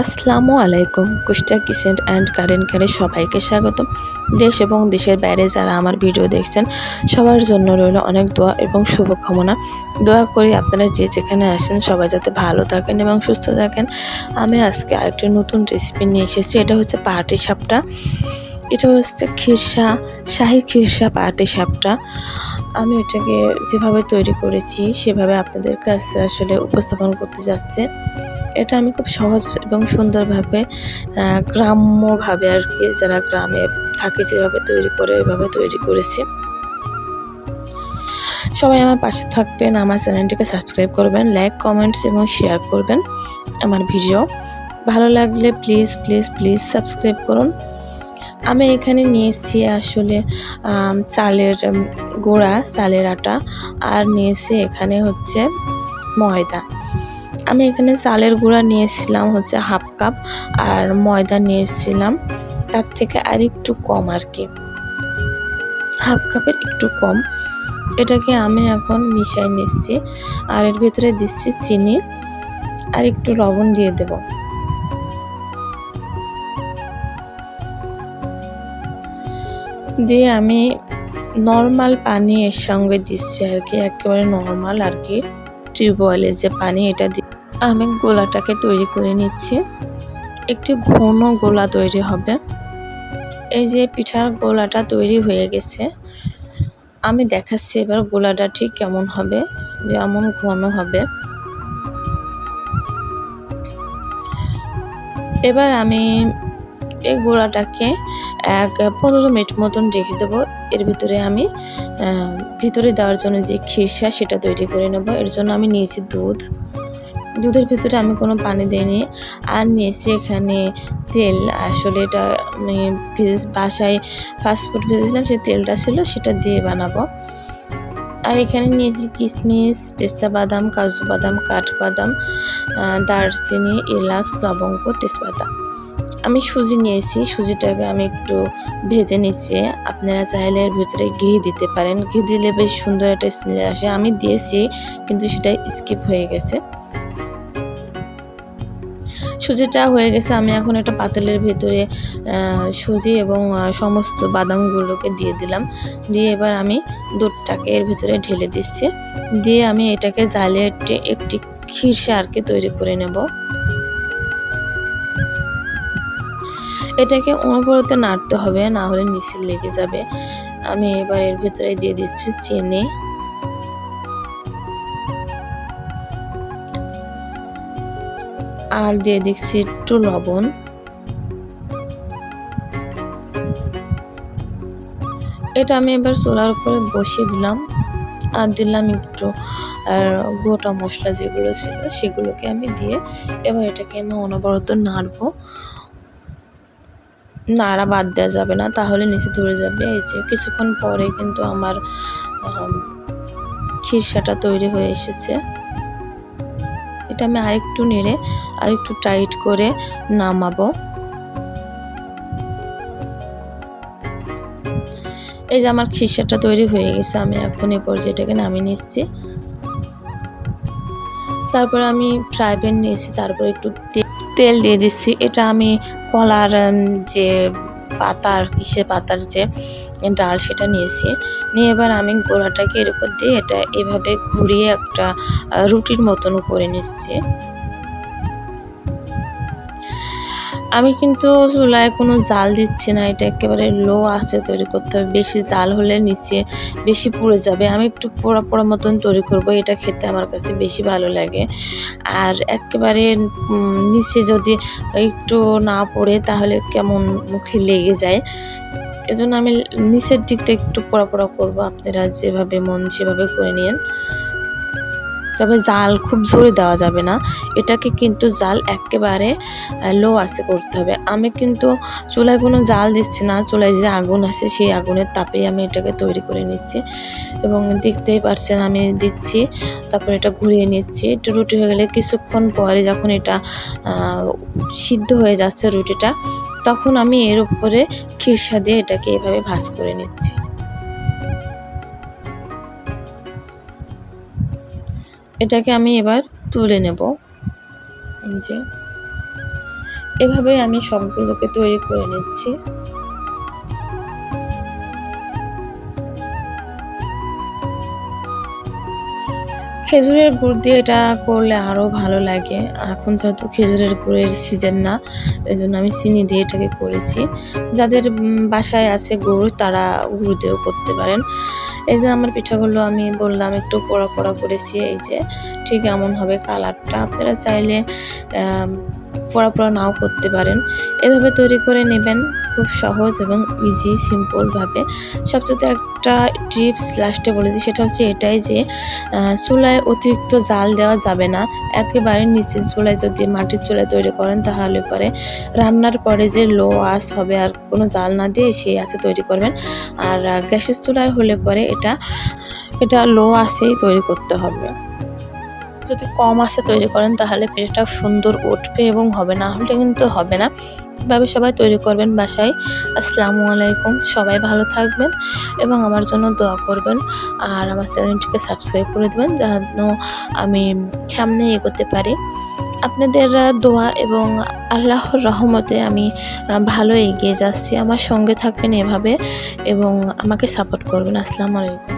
আসসালামু আলাইকুম। কুষ্টা kitchen and current কেয়ারে সবাইকে স্বাগত দেশ এবং দেশের বাইরে যারা আমার ভিডিও দেখছেন, সবার জন্য রইল অনেক দোয়া এবং শুভকামনা। দোয়া করি আপনারা যে যেখানে আসেন, সবাই যাতে ভালো থাকেন এবং সুস্থ থাকেন। আমি আজকে আরেকটি নতুন রেসিপি নিয়ে এসেছি, এটা হচ্ছে পাহাটি সাপটা। এটা হচ্ছে খিরসা, শাহি খিরসা পাহাটি সাপটা। আমি এটাকে যেভাবে তৈরি করেছি, সেভাবে আপনাদের কাছে আসলে উপস্থাপন করতে যাচ্ছে। এটা আমি খুব সহজ এবং সুন্দরভাবে গ্রাম্যভাবে আর কি, যারা গ্রামে থাকে যেভাবে তৈরি করে, ওইভাবে তৈরি করেছি। সবাই আমার পাশে থাকবেন, আমার চ্যানেলটিকে সাবস্ক্রাইব করবেন, লাইক, কমেন্টস এবং শেয়ার করবেন আমার ভিডিও। ভালো লাগলে প্লিজ প্লিজ প্লিজ সাবস্ক্রাইব করুন। আমি এখানে নিয়েছি আসলে চালের গোড়া, চালের আটা, আর নিয়েছি এখানে হচ্ছে ময়দা। আমি এখানে চালের গুঁড়া নিয়েছিলাম হচ্ছে হাফ কাপ, আর ময়দা নিয়েছিলাম তার থেকে আর একটু কম আর কি। হাফ কাপের একটু কম। এটাকে আমি এখন মিশাই নিচ্ছি, আর এর ভিতরে দিচ্ছি চিনি, আর একটু লবণ দিয়ে দেব। দিয়ে আমি নর্মাল পানি এর সঙ্গে দিচ্ছি আর কি, একেবারে নর্মাল আর কি টিউবওয়েলের যে পানি এটা দিয়ে আমি গোলাটাকে তৈরি করে নিচ্ছি। একটি ঘন গোলা তৈরি হবে। এই যে পিঠার গোলাটা তৈরি হয়ে গেছে। আমি দেখাচ্ছি এবার গোলাটা ঠিক কেমন হবে, যেমন ঘন হবে। এবার আমি এই গোড়াটাকে এক পনেরো মিনিট মতন রেখে দেবো। এর ভিতরে আমি ভিতরে দেওয়ার জন্য যে খিরসা সেটা তৈরি করে নেব। এর জন্য আমি নিয়েছি দুধ। দুধের ভিতরে আমি কোনো পানি দিইনি। আর নিয়েছি এখানে তেল। আসলে এটা আমি ভেজে, বাসায় ফাস্টফুড ভেজেছিলাম, সেই তেলটা ছিল, সেটা দিয়ে বানাবো। আর এখানে নিয়েছি কিশমিশ পেস্তা বাদাম, কাজু বাদাম কাঠবাদাম দারচিনি, এলাচ, লবঙ্গ, তেজপাতা। আমি সুজি নিয়েছি। সুজিটাকে আমি একটু ভেজে নিচ্ছি। আপনারা চাইলে এর ভিতরে ঘি দিতে পারেন। ঘি দিলে বেশ সুন্দর একটা স্মেল আসে। আমি দিয়েছি, কিন্তু সেটা স্কিপ হয়ে গেছে। সুজিটা হয়ে গেছে। আমি এখন একটা পাতিলের ভেতরে সুজি এবং সমস্ত বাদামগুলোকে দিয়ে দিলাম। দিয়ে এবার আমি দুধটাকে এর ভিতরে ঢেলে দিচ্ছি। দিয়ে আমি এটাকে জালে একটি একটি আর কি তৈরি করে নেব। এটাকে অনবরতে নাড়তে হবে, না হলে নিচে লেগে যাবে। আমি এবার এর ভিতরে দিয়ে দিচ্ছি চিনি। আর দিয়ে দিচ্ছি একটু লবণ। এটা আমি এবার চুলার উপরে বসিয়ে দিলাম। আর দিলাম একটু গোটা মশলা যেগুলো ছিল সেগুলোকে আমি দিয়ে এবার এটাকে আমি অনবরত নাড়বো। নাড়া বাদ দেওয়া যাবে না, তাহলে নিচে ধরে যাবে। এই যে কিছুক্ষণ পরে কিন্তু আমার খিরসাটা তৈরি হয়ে এসেছে। এটা আমি আরেকটু নেড়ে, আরেকটু টাইট করে নামাবো। এই যে আমার খিরসাটা তৈরি হয়ে গেছে, আমি এখন এই পর্যায়েটাকে নামিয়ে নিচ্ছি। তারপর আমি ফ্রাই প্যান নিয়েছি, তারপর একটু তেল দিয়ে দিচ্ছি। এটা আমি কলার যে পাতার কিসে পাতার যে ডাল সেটা নিয়েছি। নিয়ে এবার আমি গোড়াটাকে এর উপর দিয়ে এটা এভাবে ঘুরিয়ে একটা রুটির মতন করে নিচ্ছি। আমি কিন্তু চুলায় কোনো জাল দিচ্ছি না, এটা একেবারে লো আছে তৈরি করতে হবে। বেশি জাল হলে নিচে বেশি পুড়ে যাবে। আমি একটু পোড়া পোড়া মতন তৈরি করব, এটা খেতে আমার কাছে বেশি ভালো লাগে। আর একেবারে নিচে যদি একটু না পড়ে তাহলে কেমন মুখে লেগে যায়। এজন্য আমি নিচের দিকটা একটু পোড়া পোড়া করব, আপনারা যেভাবে মন সেভাবে করে নিন। তবে জাল খুব জোরে দেওয়া যাবে না। এটাকে কিন্তু জাল একেবারে লো আসে করতে হবে। আমি কিন্তু চুলায় কোনো জাল দিচ্ছি না। চুলায় যে আগুন আছে সেই আগুনের তাপেই আমি এটাকে তৈরি করে নিচ্ছি। এবং দেখতেই পারছেন আমি দিচ্ছি, তারপর এটা ঘুরিয়ে নিচ্ছি। একটু রুটি হয়ে গেলে কিছুক্ষণ পরে যখন এটা সিদ্ধ হয়ে যাচ্ছে রুটিটা, তখন আমি এর উপরে খিরসা দিয়ে এটাকে এভাবে ভাজ করে নিচ্ছি। এটাকে আমি এবার তুলে নেব। যে। এভাবে আমি সবগুলোকে তৈরি করে নিচ্ছি। খেজুরের গুড় দিয়ে এটা করলে আরও ভালো লাগে। এখন যেহেতু খেজুরের গুড়ের সিজন না এই জন্য আমি চিনি দিয়ে এটাকে করেছি। যাদের বাসায় আছে গুড় তারা গুড় দিয়েও করতে পারেন। এই যে আমার পিঠাগুলো আমি বললাম, একটু পোড়া পোড়া করেছি, এই যে ঠিক এমন হবে কালারটা। আপনারা চাইলে পোড়া পোড়া নাও করতে পারেন। এভাবে তৈরি করে নেবেন। খুব সহজ এবং ইজি সিম্পলভাবে সবচেয়ে একটা টিপস লাস্টে বলে দিই, সেটা হচ্ছে এটাই যে চুলায় অতিরিক্ত জাল দেওয়া যাবে না। একেবারে নিচের চুলায় যদি মাটির চুলায় তৈরি করেন, তাহলে পরে রান্নার পরে যে লো আঁচ হবে আর কোনো জাল না দিয়ে সেই আঁচে তৈরি করবেন। আর গ্যাসের চুলায় হলে পরে এটা এটা লো আঁচেই তৈরি করতে হবে। যদি কম আসে তৈরি করেন তাহলে পিঠাটা সুন্দর উঠবে এবং হবে না। হলে কিন্তু হবে না। এভাবে সবাই তৈরি করবেন বাসায়। আসসালামু আলাইকুম। সবাই ভালো থাকবেন এবং আমার জন্য দোয়া করবেন। আর আমার চ্যানেলটিকে সাবস্ক্রাইব করে দেবেন যেন আমি সামনে এগোতে পারি। আপনাদের দোয়া এবং আল্লাহর রহমতে আমি ভালো এগিয়ে যাচ্ছি। আমার সঙ্গে থাকবেন এভাবে এবং আমাকে সাপোর্ট করবেন। আসসালামু আলাইকুম।